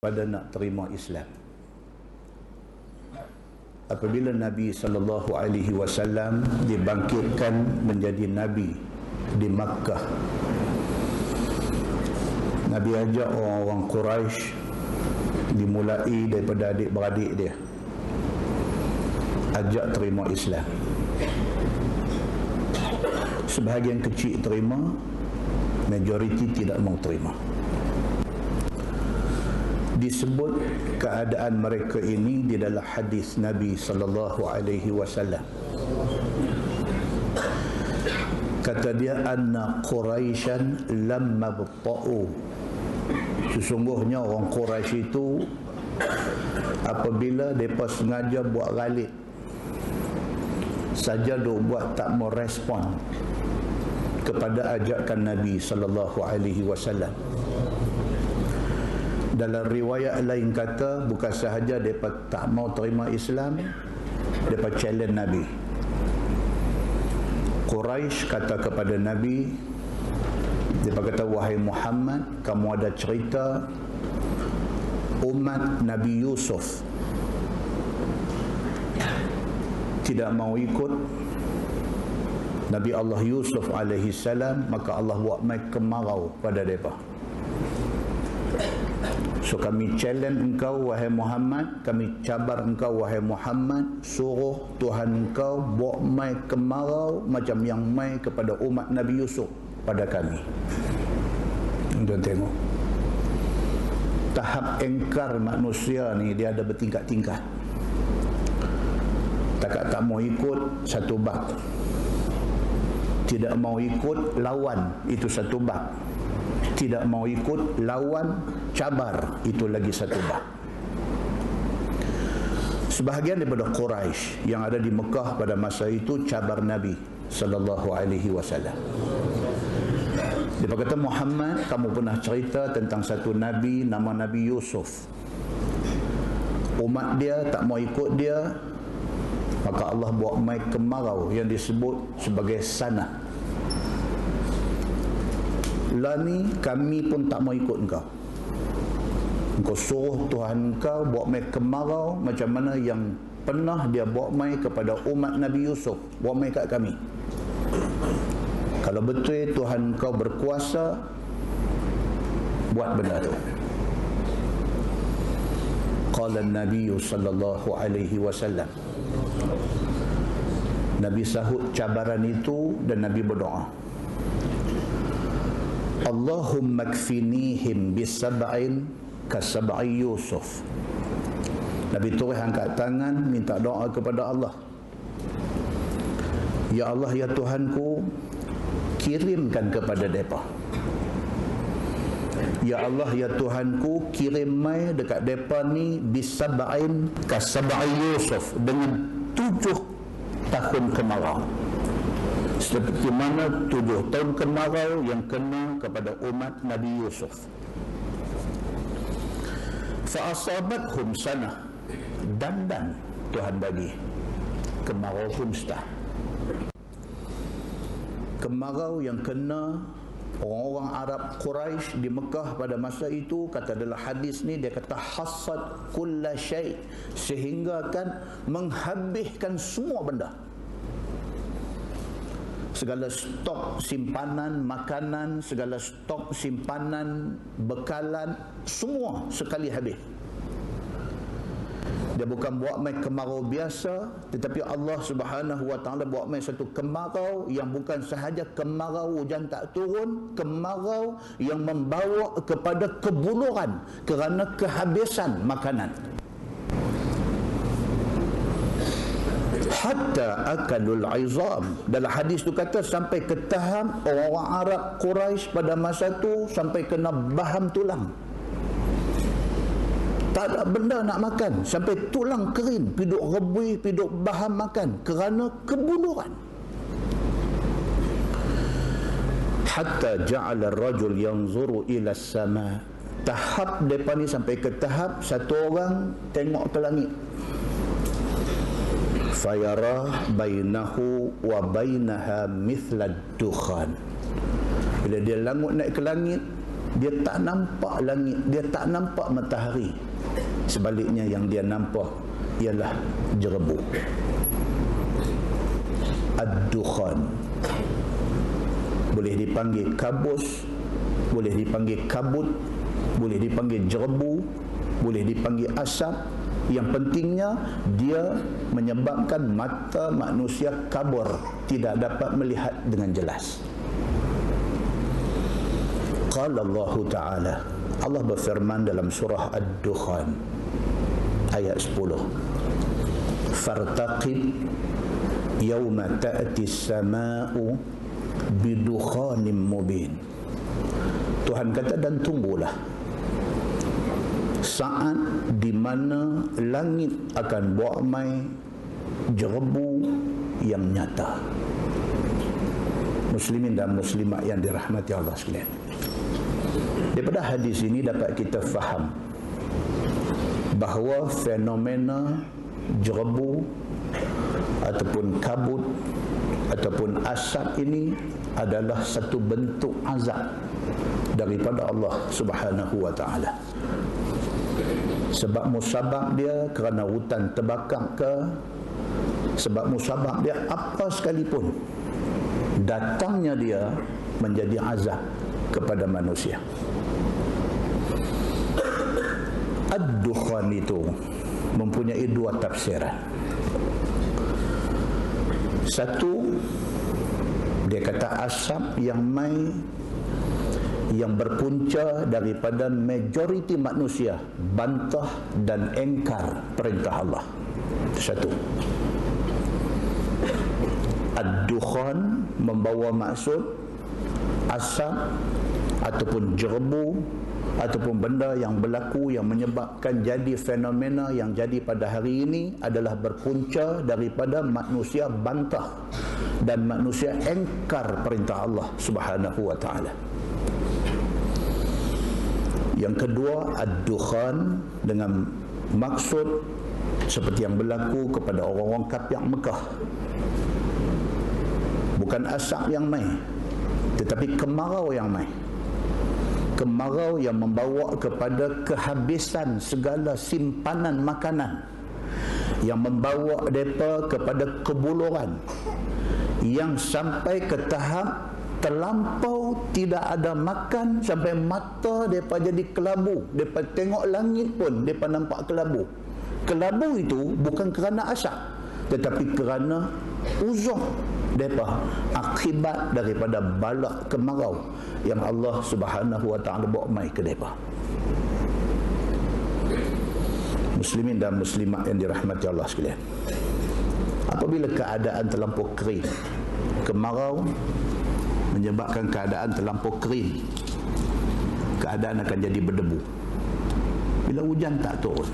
pada nak terima Islam. Apabila Nabi sallallahu alaihi wasallam dibangkitkan menjadi nabi di Makkah. Nabi ajak orang-orang Quraisy dimulai daripada adik-beradik dia. Ajak terima Islam. Sebahagian kecil terima, majoriti tidak mau terima disebut keadaan mereka ini di dalam hadis Nabi sallallahu alaihi wasallam. Kata dia anna quraisyan lam mabta'u. Sesungguhnya orang Quraisy itu apabila mereka sengaja buat ghalib saja duk buat tak mau respon kepada ajakan Nabi sallallahu alaihi wasallam dalam riwayat lain kata bukan sahaja mereka tak mau terima Islam mereka challenge Nabi. Quraisy kata kepada Nabi mereka kata wahai Muhammad kamu ada cerita umat Nabi Yusuf tidak mau ikut Nabi Allah Yusuf alaihi salam maka Allah buat mai kemarau pada mereka So kami challenge engkau wahai Muhammad, kami cabar engkau wahai Muhammad, suruh Tuhan engkau buat mai kemarau macam yang mai kepada umat Nabi Yusuf pada kami. Tuan tengok. Tahap engkar manusia ni dia ada bertingkat-tingkat. Takat tak mau ikut satu bab. Tidak mau ikut lawan itu satu bab tidak mau ikut lawan cabar itu lagi satu bab. Sebahagian daripada Quraisy yang ada di Mekah pada masa itu cabar Nabi sallallahu alaihi wasallam. Dia berkata Muhammad kamu pernah cerita tentang satu nabi nama Nabi Yusuf. Umat dia tak mau ikut dia maka Allah buat mai kemarau yang disebut sebagai sanah lah ni kami pun tak mau ikut engkau. Engkau suruh Tuhan engkau buat mai kemarau macam mana yang pernah dia buat mai kepada umat Nabi Yusuf. Buat mai kat kami. Kalau betul Tuhan engkau berkuasa buat benda tu. Qala Nabi sallallahu alaihi wasallam. Nabi sahut cabaran itu dan Nabi berdoa Allahumma kfinihim bisab'in kasab'i Yusuf. Nabi terus angkat tangan minta doa kepada Allah. Ya Allah ya Tuhanku kirimkan kepada mereka. Ya Allah ya Tuhanku kirim mai dekat mereka ni bisab'in kasab'i Yusuf dengan tujuh tahun kemarau seperti mana tujuh tahun kemarau yang kena kepada umat Nabi Yusuf? Fa'asabathum sanah. Dan dan Tuhan bagi. Kemarau humstah kemarau yang kena orang-orang Arab Quraisy di Mekah pada masa itu kata dalam hadis ni dia kata hasad kulla syai. Sehingga kan menghabiskan semua benda segala stok simpanan makanan, segala stok simpanan bekalan, semua sekali habis. Dia bukan buat main kemarau biasa, tetapi Allah Subhanahu Wa Taala buat main satu kemarau yang bukan sahaja kemarau hujan tak turun, kemarau yang membawa kepada kebuluran kerana kehabisan makanan. Hatta akalul izam dalam hadis tu kata sampai ke tahap orang-orang Arab Quraisy pada masa tu sampai kena baham tulang. Tak ada benda nak makan. Sampai tulang kering piduk rebui piduk baham makan. Kerana kebunuhan. Hatta ja'ala ar-rajul yanzuru ila sama. Tahap depan ni sampai ke tahap satu orang tengok ke langit fayara bainahu wa bainaha mithla dukhan bila dia langut naik ke langit dia tak nampak langit dia tak nampak matahari. Sebaliknya yang dia nampak ialah jerebu. Ad-dukhan. Boleh dipanggil kabus boleh dipanggil kabut boleh dipanggil jerebu boleh dipanggil asap yang pentingnya dia menyebabkan mata manusia kabur tidak dapat melihat dengan jelas. Qala Allah taala. Allah berfirman dalam surah ad-dukhan ayat 10 fartaqib yawma ta'ti as-samaa'u bidukhanin mubin. Tuhan kata dan tunggulah saat di mana langit akan buat mai jerebu yang nyata muslimin dan muslimat yang dirahmati Allah sekalian daripada hadis ini dapat kita faham bahawa fenomena jerebu ataupun kabut ataupun asap ini adalah satu bentuk azab daripada Allah Subhanahu wa taala. Sebab musabab dia kerana hutan terbakar ke sebab musabab dia apa sekalipun datangnya dia menjadi azab kepada manusia. Ad-dukhan itu mempunyai dua tafsiran. Satu dia kata asap yang mai yang berpunca daripada majoriti manusia bantah dan engkar perintah Allah. Satu. Ad-dukhan membawa maksud asap ataupun jerebu ataupun benda yang berlaku yang menyebabkan jadi fenomena yang jadi pada hari ini adalah berpunca daripada manusia bantah dan manusia engkar perintah Allah Subhanahu wa taala. Yang kedua ad-dukhan dengan maksud seperti yang berlaku kepada orang-orang kafir Mekah. Bukan asap yang mai tetapi kemarau yang mai. Kemarau yang membawa kepada kehabisan segala simpanan makanan yang membawa mereka kepada kebuluran yang sampai ke tahap terlampau tidak ada makan sampai mata mereka jadi kelabu. Mereka tengok langit pun mereka nampak kelabu. Kelabu itu bukan kerana asap tetapi kerana uzur mereka akibat daripada balak kemarau yang Allah subhanahu wa ta'ala bawa mai ke mereka muslimin dan muslimat yang dirahmati Allah sekalian apabila keadaan terlampau kering kemarau menyebabkan keadaan terlampau kering. Keadaan akan jadi berdebu. Bila hujan tak turun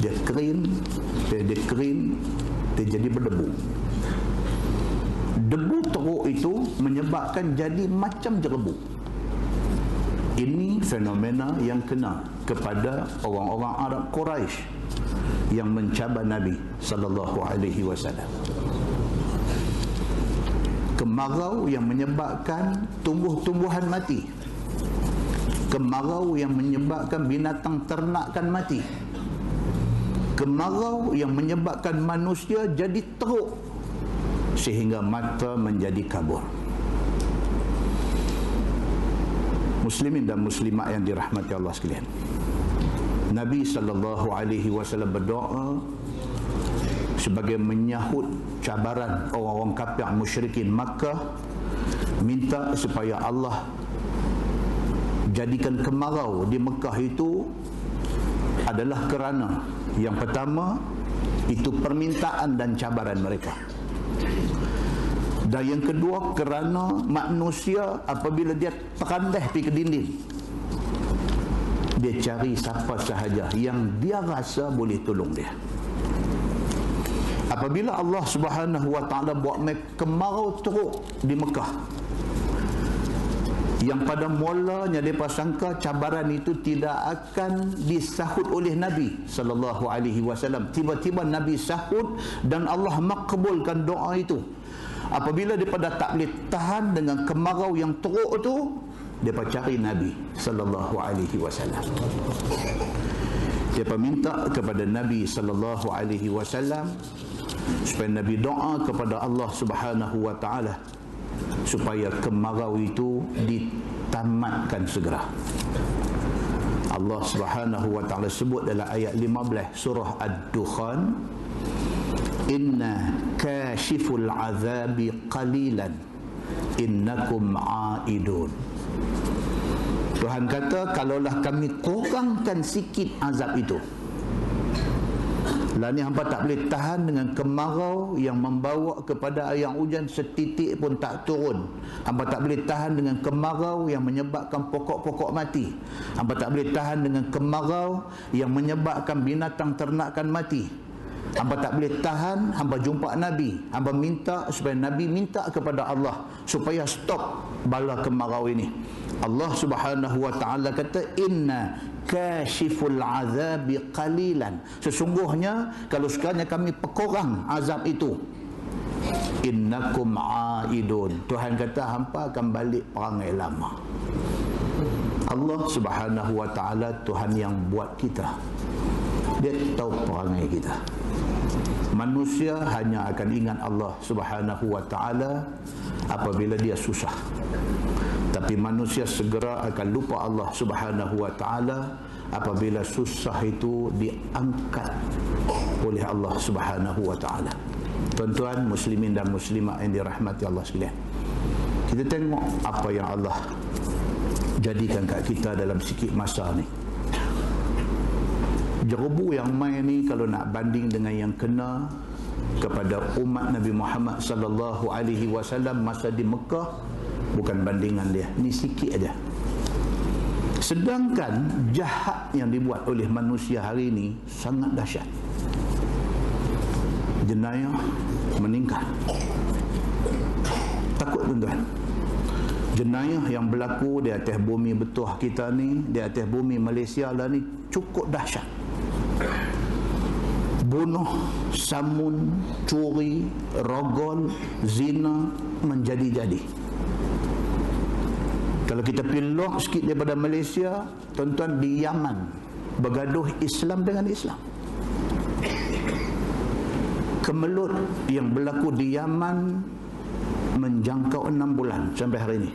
dia kering dia, dia kering dia jadi berdebu. Debu teruk itu menyebabkan jadi macam jerebu. Ini fenomena yang kena kepada orang-orang Arab Quraisy yang mencabar Nabi sallallahu alaihi wasallam kemarau yang menyebabkan tumbuh-tumbuhan mati. Kemarau yang menyebabkan binatang ternakan mati. Kemarau yang menyebabkan manusia jadi teruk sehingga mata menjadi kabur. Muslimin dan muslimat yang dirahmati Allah sekalian. Nabi sallallahu alaihi wasallam berdoa sebagai menyahut cabaran orang-orang kafir musyrikin Makkah minta supaya Allah jadikan kemarau di Mekah itu adalah kerana yang pertama itu permintaan dan cabaran mereka. Dan yang kedua kerana manusia apabila dia terandeh pergi ke dinding dia cari siapa sahaja yang dia rasa boleh tolong dia apabila Allah Subhanahu wa taala buat kemarau teruk di Mekah yang pada mulanya mereka sangka cabaran itu tidak akan disahut oleh Nabi sallallahu alaihi wasallam tiba-tiba Nabi sahut dan Allah makbulkan doa itu apabila daripada tak boleh tahan dengan kemarau yang teruk itu Dia cari Nabi sallallahu alaihi wasallam. Dia minta kepada Nabi sallallahu alaihi wasallam supaya Nabi doa kepada Allah Subhanahu wa taala supaya kemarau itu ditamatkan segera. Allah Subhanahu wa taala sebut dalam ayat 15 surah Ad-Dukhan Inna kashiful azabi qalilan innakum aidun Tuhan kata kalaulah kami kurangkan sikit azab itu lah ni hampa tak boleh tahan dengan kemarau yang membawa kepada air hujan setitik pun tak turun. Hampa tak boleh tahan dengan kemarau yang menyebabkan pokok-pokok mati. Hampa tak boleh tahan dengan kemarau yang menyebabkan binatang ternakan mati. Hampa tak boleh tahan, hampa jumpa Nabi. Hampa minta supaya Nabi minta kepada Allah supaya stop bala kemarau ini. Allah Subhanahu wa taala kata inna kashiful azabi qalilan sesungguhnya kalau sekiranya kami pekurang azab itu innakum aidun Tuhan kata hampa akan balik perangai lama Allah Subhanahu wa taala Tuhan yang buat kita dia tahu perangai kita manusia hanya akan ingat Allah Subhanahu wa taala apabila dia susah tapi manusia segera akan lupa Allah Subhanahu wa taala apabila susah itu diangkat oleh Allah Subhanahu wa taala. Tuan-tuan muslimin dan muslimat yang dirahmati Allah sekalian. Kita tengok apa yang Allah jadikan kat kita dalam sikit masa ni. Jerubu yang main ni kalau nak banding dengan yang kena kepada umat Nabi Muhammad sallallahu alaihi wasallam masa di Mekah bukan bandingan dia. Ni sikit aja. Sedangkan jahat yang dibuat oleh manusia hari ini sangat dahsyat. Jenayah meningkat. Takut tuan-tuan. Jenayah yang berlaku di atas bumi betuah kita ni di atas bumi Malaysia lah ni cukup dahsyat bunuh, samun, curi, rogol, zina menjadi-jadi. Kalau kita pilih sikit daripada Malaysia, tuan-tuan di Yaman bergaduh Islam dengan Islam. Kemelut yang berlaku di Yaman menjangkau enam bulan sampai hari ini.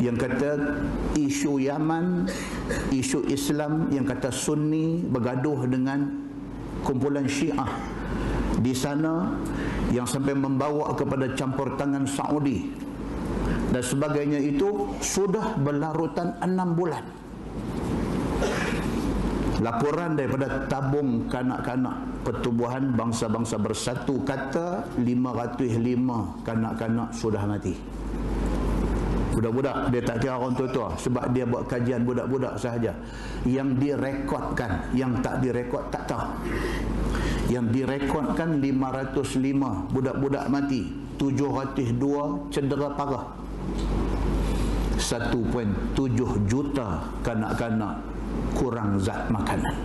Yang kata isu Yaman, isu Islam yang kata Sunni bergaduh dengan kumpulan Syiah. Di sana yang sampai membawa kepada campur tangan Saudi dan sebagainya itu sudah berlarutan enam bulan. Laporan daripada tabung kanak-kanak pertubuhan bangsa-bangsa bersatu kata 505 kanak-kanak sudah mati budak-budak dia tak kira orang tua-tua. Sebab dia buat kajian budak-budak sahaja. Yang direkodkan yang tak direkod tak tahu. Yang direkodkan 505 budak-budak mati. 702 cedera parah. 1.7 juta kanak-kanak kurang zat makanan.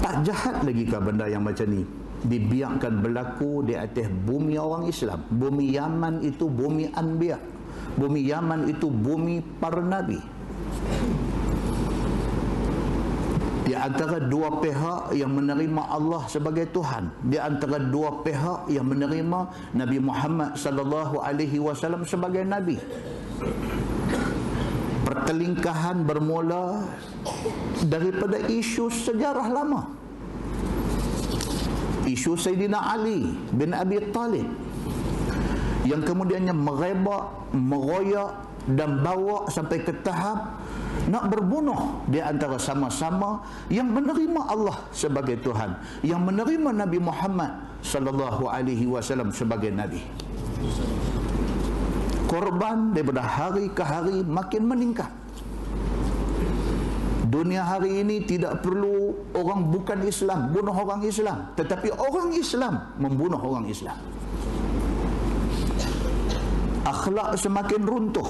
Tak jahat lagi ke benda yang macam ni dibiarkan berlaku di atas bumi orang Islam. Bumi Yaman itu bumi Anbiya. Bumi Yaman itu bumi para Nabi. Di antara dua pihak yang menerima Allah sebagai Tuhan di antara dua pihak yang menerima Nabi Muhammad sallallahu alaihi wasallam sebagai nabi. Pertelingkahan bermula daripada isu sejarah lama isu Sayyidina Ali bin Abi Talib. Yang kemudiannya merebak, meroyak dan bawa sampai ke tahap nak berbunuh di antara sama-sama yang menerima Allah sebagai Tuhan yang menerima Nabi Muhammad sallallahu alaihi wasallam sebagai nabi. Korban daripada hari ke hari makin meningkat dunia hari ini tidak perlu orang bukan Islam bunuh orang Islam. Tetapi orang Islam membunuh orang Islam. Akhlak semakin runtuh.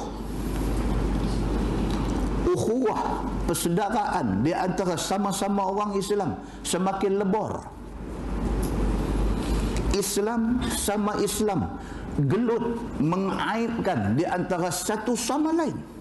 Ukhuwah persaudaraan di antara sama-sama orang Islam semakin lebor Islam sama Islam gelut mengaibkan di antara satu sama lain